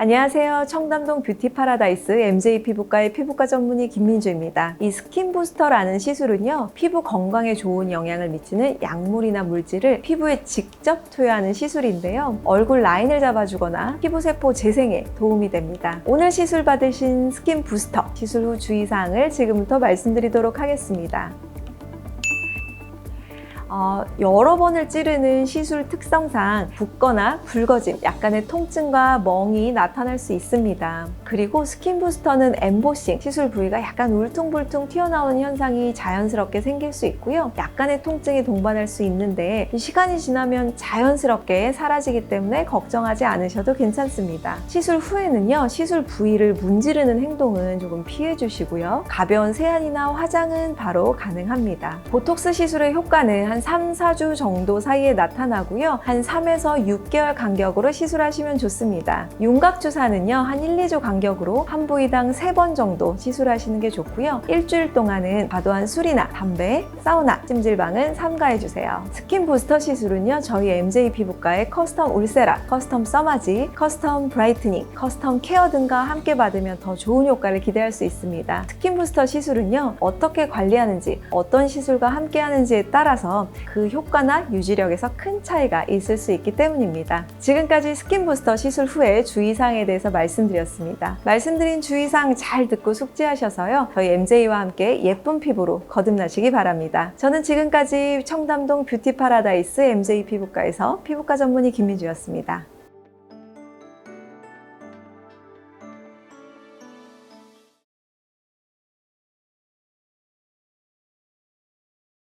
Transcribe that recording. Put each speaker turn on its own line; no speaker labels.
안녕하세요. 청담동 뷰티 파라다이스 MJ 피부과의 피부과 전문의 김민주입니다. 이 스킨 부스터라는 시술은요, 피부 건강에 좋은 영향을 미치는 약물이나 물질을 피부에 직접 투여하는 시술인데요. 얼굴 라인을 잡아주거나 피부 세포 재생에 도움이 됩니다. 오늘 시술 받으신 스킨 부스터 시술 후 주의사항을 지금부터 말씀드리도록 하겠습니다. 어, 여러 번을 찌르는 시술 특성상 붓거나 붉어짐, 약간의 통증과 멍이 나타날 수 있습니다. 그리고 스킨 부스터는 엠보싱, 시술 부위가 약간 울퉁불퉁 튀어나오는 현상이 자연스럽게 생길 수 있고요. 약간의 통증이 동반할 수 있는데 시간이 지나면 자연스럽게 사라지기 때문에 걱정하지 않으셔도 괜찮습니다. 시술 후에는요, 시술 부위를 문지르는 행동은 조금 피해 주시고요. 가벼운 세안이나 화장은 바로 가능합니다. 보톡스 시술의 효과는 한 3, 4주 정도 사이에 나타나고요. 한 3에서 6개월 간격으로 시술하시면 좋습니다. 윤곽 주사는요. 한 1, 2주 간격으로 한 부위당 3번 정도 시술하시는 게 좋고요. 일주일 동안은 과도한 술이나 담배, 사우나, 찜질방은 삼가해 주세요. 스킨 부스터 시술은요. 저희 MJ 피부과의 커스텀 울세라, 커스텀 써마지, 커스텀 브라이트닝, 커스텀 케어 등과 함께 받으면 더 좋은 효과를 기대할 수 있습니다. 스킨 부스터 시술은요. 어떻게 관리하는지, 어떤 시술과 함께 하는지에 따라 서 그 효과나 유지력에서 큰 차이가 있을 수 있기 때문입니다. 지금까지 스킨 부스터 시술 후에 주의사항에 대해서 말씀드렸습니다. 말씀드린 주의사항 잘 듣고 숙지하셔서요. 저희 MJ와 함께 예쁜 피부로 거듭나시기 바랍니다. 저는 지금까지 청담동 뷰티 파라다이스 MJ 피부과에서 피부과 전문의 김민주였습니다.